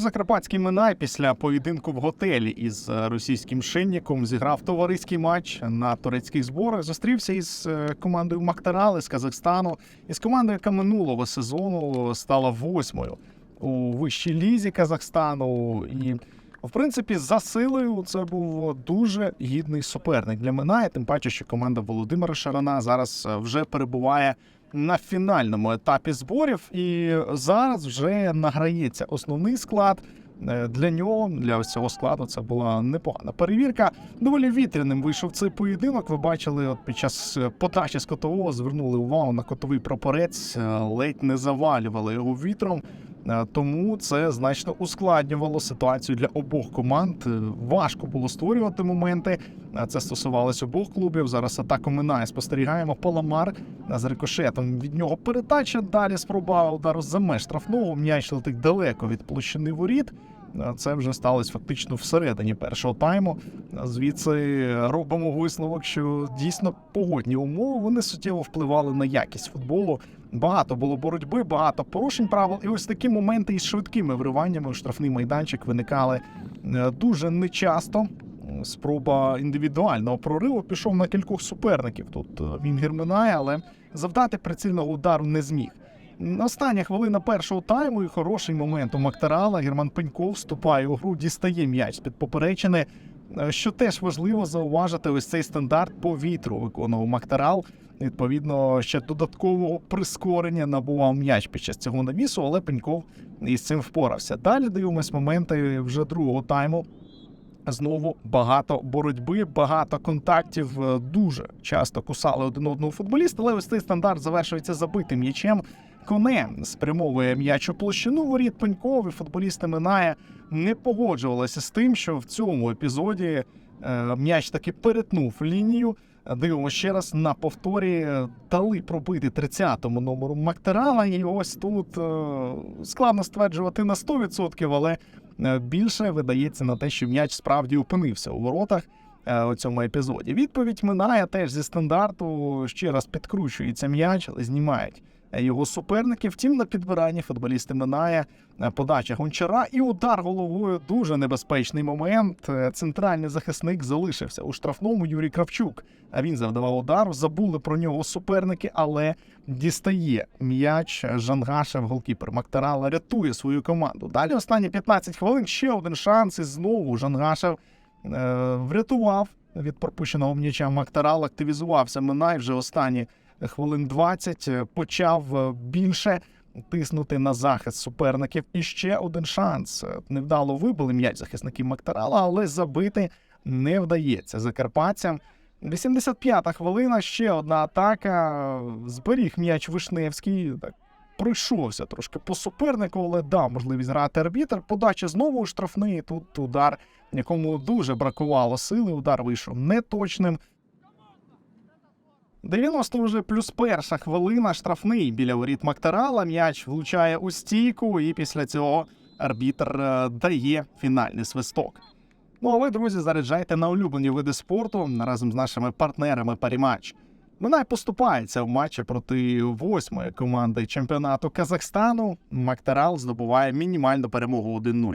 Закарпатський Минай після поєдинку в готелі із російським шинником зіграв товариський матч на турецьких зборах. Зустрівся із е, командою Мактарали з Казахстану, із командою, яка минулого сезону стала восьмою у вищій лізі Казахстану. І, в принципі, за силою це був дуже гідний суперник для Миная. Тим паче, що команда Володимира Шарана зараз е, вже перебуває на фінальному етапі зборів, і зараз вже награється основний склад. Е, Для нього, для цього складу, це була непогана перевірка. Доволі вітряним вийшов цей поєдинок. Ви бачили, от під час е, подачі з котового звернули увагу на котовий прапорець, е, ледь не завалювали його вітром. Е, Тому це значно ускладнювало ситуацію для обох команд. Е, Важко було створювати моменти. Е, Це стосувалося обох клубів. Зараз атаку минає. Спостерігаємо Паламар з рикошетом. Від нього передача. Далі спроба удару за меж штрафного. М'яч летить далеко від площини воріт. Це вже сталося фактично всередині першого тайму. Звідси робимо висновок, що дійсно погодні умови вони суттєво впливали на якість футболу. Багато було боротьби, багато порушень правил. І ось такі моменти із швидкими вриваннями у штрафний майданчик виникали е, дуже нечасто. Спроба індивідуального прориву пішов на кількох суперників. Тут е, він минає, але завдати прицільного удару не зміг. Остання хвилина першого тайму і хороший момент у Мактарала. Герман Пеньков вступає у гру, дістає м'яч з-під поперечини. Е, Що теж важливо зауважити, ось цей стандарт по вітру виконував Мактарал. Відповідно, ще додаткового прискорення набував м'яч під час цього навісу, але Пеньков із цим впорався. Далі дивимось моменти вже другого тайму. Знову багато боротьби, багато контактів. Е, Дуже часто кусали один одного футболіста, але ось цей стандарт завершується забитим м'ячем. Коне спрямовує м'яч у площину воріт Пеньков, футболісти минає не погоджувалися з тим, що в цьому епізоді е, м'яч таки перетнув лінію. Дивимося ще раз на повторі. е, Дали пробити 30-му номеру Мактерала. І ось тут е, складно стверджувати на 100%, але більше видається на те, що м'яч справді опинився у воротах у цьому епізоді. Відповідь минає теж зі стандарту. Ще раз підкручується м'яч, але знімають його суперники. Втім, на підбиранні футболісти минає е, подача гончара і удар головою. Дуже небезпечний момент. Е, Центральний захисник залишився у штрафному Юрій Кравчук. А він завдавав удар. Забули про нього суперники, але дістає м'яч Жангашев, голкіпер Мактарала, рятує свою команду. Далі останні 15 хвилин ще один шанс, і знову Жангашев е, врятував від пропущеного м'яча Мактарал, активізувався Минай вже останні хвилин 20, е, почав е, більше тиснути на захист суперників. І ще один шанс. Е, Невдало вибили м'яч захисників Мактарала, але забити не вдається закарпатцям. 85-та хвилина, ще одна атака. Зберіг м'яч Вишневський. Так пройшовся трошки по супернику, але дав можливість грати арбітр. Подача знову у штрафний. Тут удар, якому дуже бракувало сили. Удар вийшов неточним. 90 вже плюс перша хвилина. Штрафний біля воріт Мактарала. М'яч влучає у стійку, і після цього арбітр е, дає фінальний свисток. Ну а ви, друзі, заряджайте на улюблені види спорту разом з нашими партнерами Паріматч. Минай поступається в матчі проти восьмої команди чемпіонату Казахстану. Мактарал здобуває мінімальну перемогу 1-0.